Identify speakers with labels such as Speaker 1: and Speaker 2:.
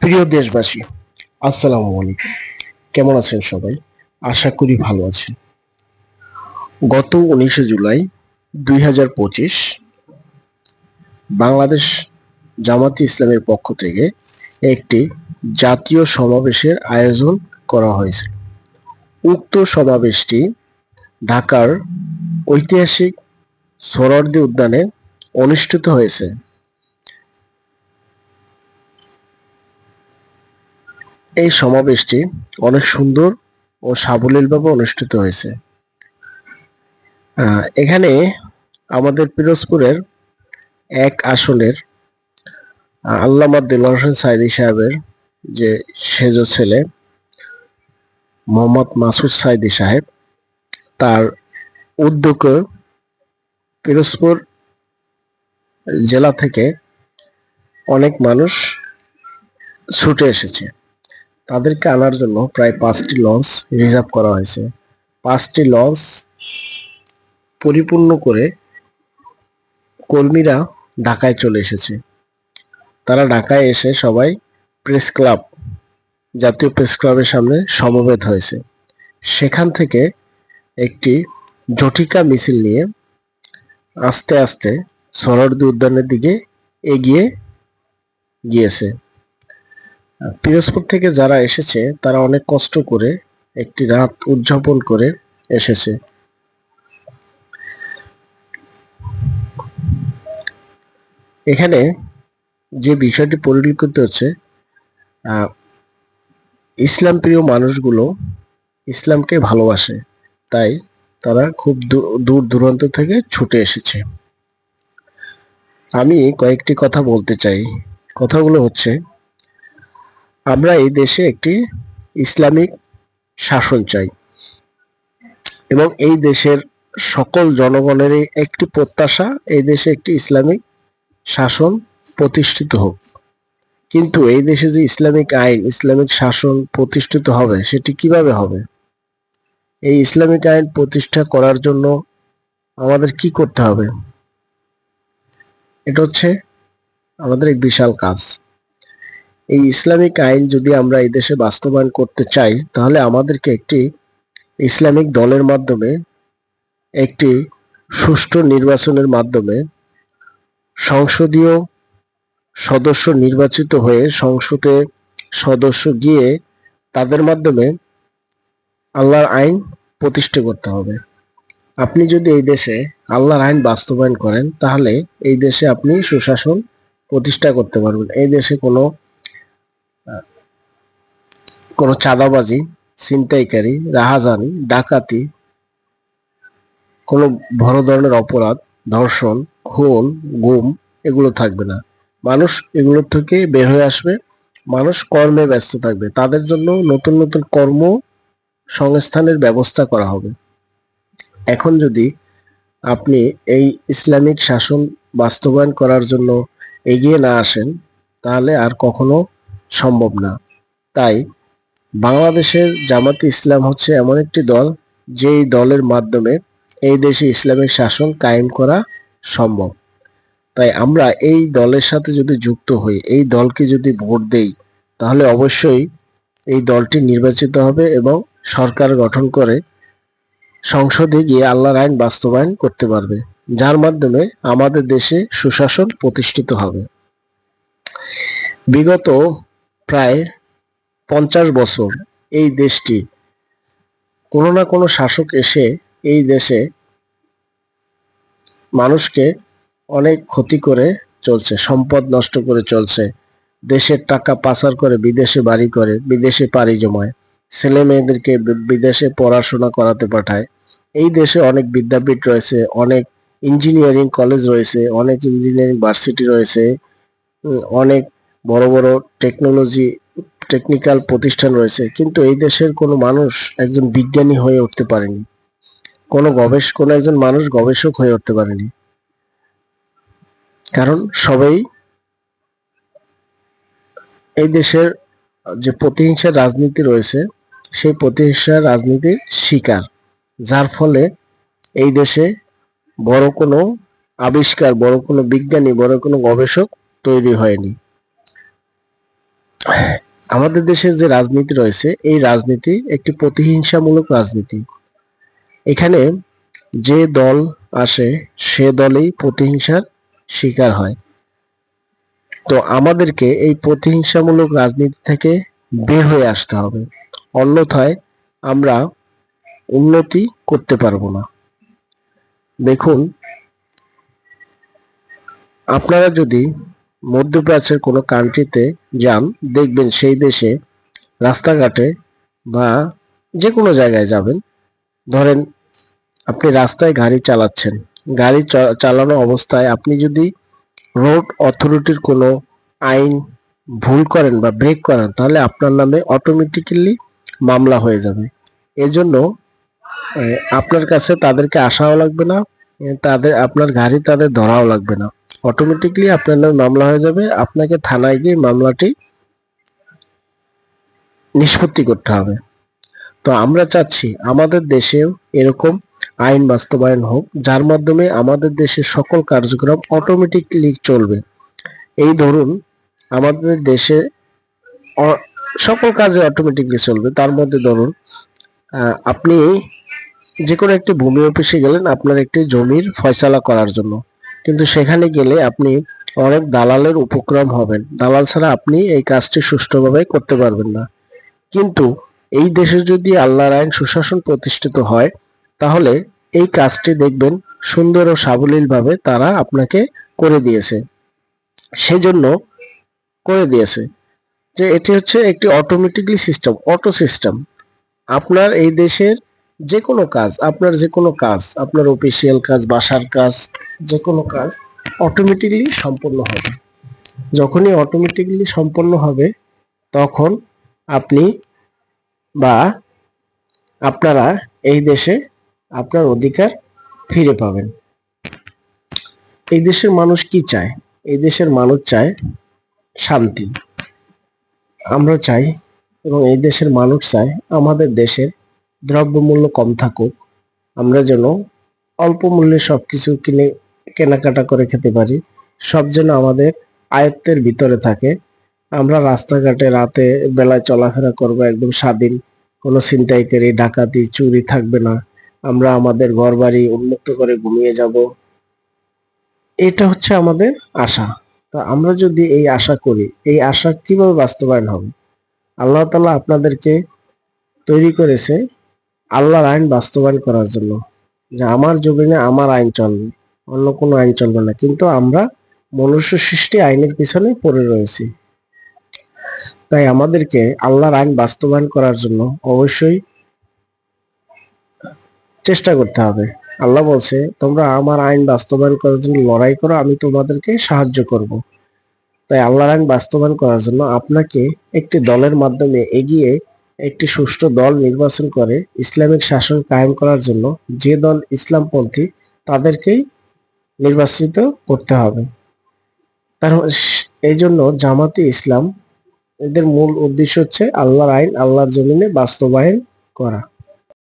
Speaker 1: প্রিয় দেশবাসী, আসসালামু আলাইকুম। কেমন আছেন সবাই? আশা করি ভালো আছেন। গত উনিশে জুলাই দুই হাজার পঁচিশ বাংলাদেশ জামাতি ইসলামের পক্ষ থেকে একটি জাতীয় সমাবেশের আয়োজন করা হয়েছে উক্ত সমাবেশটি ঢাকার ঐতিহাসিক সোহরাওয়ার্দী উদ্যানে অনুষ্ঠিত হয়েছে। এই সমাবেশটি অনেক সুন্দর ও সাবলীলভাবে অনুষ্ঠিত হয়েছে। এখানে আমাদের পিরোজপুরের এক আসনের আল্লামা দিলওয়ার হোসেন সাইদি সাহেবের যে সেজ ছেলে, মোহাম্মদ মাসুদ সাইদি সাহেব, তার উদ্যোগে পিরোজপুর জেলা থেকে অনেক মানুষ ছুটে এসেছে। তাদেরকে আনার জন্য প্রায় পাঁচটি লঞ্চ রিজার্ভ করা হয়েছে। পাঁচটি লঞ্চ পরিপূর্ণ করে কর্মীরা ঢাকায় চলে এসেছে। তারা ঢাকায় এসে সবাই প্রেস ক্লাব জাতীয় প্রেস ক্লাবের সামনে সমবেত হয়েছে। সেখান থেকে একটি জটিকা মিছিল নিয়ে আস্তে আস্তে সরোয়ার্দী উদ্যানের দিকে এগিয়ে গিয়েছে। পিরোজপুর থেকে যারা এসেছে, তারা অনেক কষ্ট করে একটি রাত উদযাপন করে এসেছে। এখানে যে বিষয়টি পরিলক্ষিত হচ্ছে ইসলাম প্রিয় মানুষগুলো ইসলামকে ভালোবাসে, তাই তারা খুব দূর দূরান্ত থেকে ছুটে এসেছে। আমি কয়েকটি কথা বলতে চাই। কথাগুলো হচ্ছে আমরা এই দেশে একটি ইসলামিক শাসন চাই। এবং এই দেশের সকল জনগণেরই একটি প্রত্যাশা, এই দেশে একটি ইসলামিক শাসন প্রতিষ্ঠিত হোক। কিন্তু এই দেশে যে ইসলামিক আইন, ইসলামিক শাসন প্রতিষ্ঠিত হবে, সেটি কীভাবে হবে? এই ইসলামিক আইন প্রতিষ্ঠা করার জন্য আমাদের কি করতে হবে? এটা হচ্ছে আমাদের এক বিশাল কাজ। এই ইসলামিক আইন যদি আমরা এই দেশে বাস্তবায়ন করতে চাই, তাহলে আমাদেরকে একটি ইসলামিক দলের মাধ্যমে, একটি সুষ্ঠু নির্বাচনের মাধ্যমে সংসদীয় সদস্য নির্বাচিত হয়ে সংসদে সদস্য গিয়ে তাদের মাধ্যমে আল্লাহর আইন প্রতিষ্ঠা করতে হবে। আপনি যদি এই দেশে আল্লাহর আইন বাস্তবায়ন করেন, তাহলে এই দেশে আপনি সুশাসন প্রতিষ্ঠা করতে পারবেন। এই দেশে কোনো কোনো চাঁদাবাজি, ছিনতাইকারী, রাহাজানি, ডাকাতি, কোনো বড় ধরনের অপরাধ, ধর্ষণ, খুন, গুম, এগুলো থাকবে না। মানুষ এগুলোর থেকে বের হয়ে আসবে, মানুষ কর্মে ব্যস্ত থাকবে। তাদের জন্য নতুন নতুন কর্ম সংস্থানের ব্যবস্থা করা হবে। এখন যদি আপনি এই ইসলামিক শাসন বাস্তবায়ন করার জন্য এগিয়ে না আসেন, তাহলে আর কখনো সম্ভব না। তাই বাংলাদেশের জামাতে ইসলাম হচ্ছে এমন একটি দল যেই দলের মাধ্যমে এই দেশে ইসলামিক শাসন কায়েম করা সম্ভব। তাই আমরা এই দলের সাথে যদি যুক্ত হই, এই দলকে যদি ভোট দেই, তাহলে অবশ্যই এই দলটি নির্বাচিত হবে এবং সরকার গঠন করে সংসদে গিয়ে আল্লাহর আইন বাস্তবায়ন করতে পারবে, যার মাধ্যমে আমাদের দেশে সুশাসন প্রতিষ্ঠিত হবে। বিগত প্রায় পঞ্চাশ বছর এই দেশটি, কোনো না কোনো শাসক এসে এই দেশে মানুষকে অনেক ক্ষতি করে চলছে, সম্পদ নষ্ট করে চলছে। দেশের টাকা পাচার করে বিদেশে বাড়ি করে, বিদেশে পাড়ি জমায়। ছেলে মেয়েদেরকে বিদেশে পড়াশোনা করাতে পাঠায়। এই দেশে অনেক বিদ্যাপীঠ রয়েছে, অনেক ইঞ্জিনিয়ারিং কলেজ রয়েছে, অনেক ইঞ্জিনিয়ারিং ভার্সিটি রয়েছে অনেক বড় বড় টেকনোলজি টেকনিক্যাল প্রতিষ্ঠান রয়েছে, কিন্তু এই দেশের কোনো মানুষ একজন বিজ্ঞানী হয়ে উঠতে পারেনি। কোনো গবেষ, কোনো একজন মানুষ গবেষক হয়ে উঠতে পারেনি। কারণ সবাই এই দেশের যে প্রতিহিংসার রাজনীতি রয়েছে, সেই প্রতিহিংসার রাজনীতির শিকার। যার ফলে এই দেশে বড় কোনো আবিষ্কার, বড় কোনো বিজ্ঞানী, বড় কোনো গবেষক তৈরি হয়নি। আমাদের দেশের যে রাজনীতি রয়েছে, এই রাজনীতি একটি প্রতিহিংসামূলক রাজনীতি। এখানে যে দল আসে, সে দলেই প্রতিহিংসার শিকার হয়। তো আমাদেরকে এই প্রতিহিংসামূলক রাজনীতি থেকে বের হয়ে আসতে হবে। অন্যথায় আমরা উন্নতি করতে পারব না। দেখুন, আপনারা যদি মধ্যপ্রাচ্যের কোনো কান্ট্রিতে যান, দেখবেন সেই দেশে রাস্তাঘাটে বা যে কোনো জায়গায় যাবেন, ধরেন আপনি রাস্তায় গাড়ি চালাচ্ছেন, গাড়ি চালানো অবস্থায় আপনি যদি রোড অথরিটির কোনো আইন ভুল করেন বা ব্রেক করেন, তাহলে আপনার নামে অটোমেটিক্যালি মামলা হয়ে যাবে। এজন্য আপনার কাছে তাদেরকে আসাও লাগবে না তাদের, আপনার গাড়ি তাদের ধরাও লাগবে না। অটোমেটিকলি আপনার নামে মামলা হয়ে যাবে। আপনাকে থানায় গিয়ে মামলাটি নিষ্পত্তি করতে হবে। তো আমরা চাচ্ছি আমাদের দেশেও এরকম আইন বাস্তবায়ন হোক, যার মাধ্যমে আমাদের দেশের সকল কার্যক্রম অটোমেটিকলি চলবে। এই ধরুন, আমাদের দেশে সকল কাজে অটোমেটিকলি চলবে। তার মধ্যে ধরুন আপনি যে কোনো একটি ভূমি অফিসে গেলেন আপনার একটি জমির ফয়সালা করার জন্য। কিন্তু সেখানে গেলে আপনি অনেক দালালের উপক্রম হবেন। দালাল ছাড়া আপনি এই কাজটি সুষ্ঠুভাবে করতে পারবেন না। কিন্তু এই দেশে যদি আল্লাহর আইন সুশাসন প্রতিষ্ঠিত হয়, তাহলে এই কাজটি দেখবেন সুন্দর ও সাবলীলভাবে তারা আপনাকে করে দিয়েছে। সেজন্য করে দিয়েছে যে এটি হচ্ছে একটি অটোমেটিকলি সিস্টেম অটো সিস্টেম আপনার এই দেশের যে কোনো কাজ, আপনার যে কোনো কাজ, আপনার অফিসিয়াল কাজ, বাসার কাজ যে কোনো কাজ অটোমেটিকলি সম্পন্ন হবে। যখনই অটোমেটিকলি সম্পন্ন হবে, তখন আপনি বা আপনারা এই দেশে আপনার অধিকার ফিরে পাবেন। এই দেশের মানুষ কি চায়? এই দেশের মানুষ চায় শান্তি। আমরা চাই এবং এই দেশের মানুষ চায় আমাদের দেশের দ্রব্যমূল্য কম থাকুক, আমরা যেন অল্প মূল্যে সবকিছু কিনে, কেনাকাটা করে খেতে পারি। সব যেন আমাদের আয়ত্তের ভিতরে থাকে। আমরা রাস্তাঘাটে রাতে বেলায় চলাফেরা করব একদম স্বাধীন। কোনো ছিনতাইকারী, ডাকাতি, চুরি থাকবে না। আমরা আমাদের ঘর বাড়ি উন্মুক্ত করে ঘুমিয়ে যাব। এটা হচ্ছে আমাদের আশা। তো আমরা যদি এই আশা করি, এই আশা কীভাবে বাস্তবায়ন হবে? আল্লাহ তালা আপনাদেরকে তৈরি করেছে আল্লাহর আইন বাস্তবায়ন করার জন্য। যে আমার জমিনে আমার আইন চলবে, অন্য কোনো আইন চলবে না। কিন্তু আমরা মনুষ্য সৃষ্টি আইনের পিছনে পড়ে রয়েছি। তাই আমাদেরকে আল্লাহর আইন বাস্তবায়ন করার জন্য অবশ্যই চেষ্টা করতে হবে। আল্লাহ বলছে, তোমরা আমার আইন বাস্তবায়ন করার জন্য লড়াই করো, আমি তোমাদেরকে সাহায্য করব। তাই আল্লাহর আইন বাস্তবায়ন করার জন্য আপনাকে একটি দলের মাধ্যমে এগিয়ে একটি সুষ্ঠু দল নির্বাচন করে ইসলামিক শাসন কায়েম করার জন্য যে দল ইসলামপন্থী, তাদেরকেই নির্বাচিত করতে হবে। তার এই জন্য জামাতে ইসলাম এদের মূল উদ্দেশ্য হচ্ছে আল্লাহর আইন, আল্লাহর জমিনে বাস্তবায়ন করা।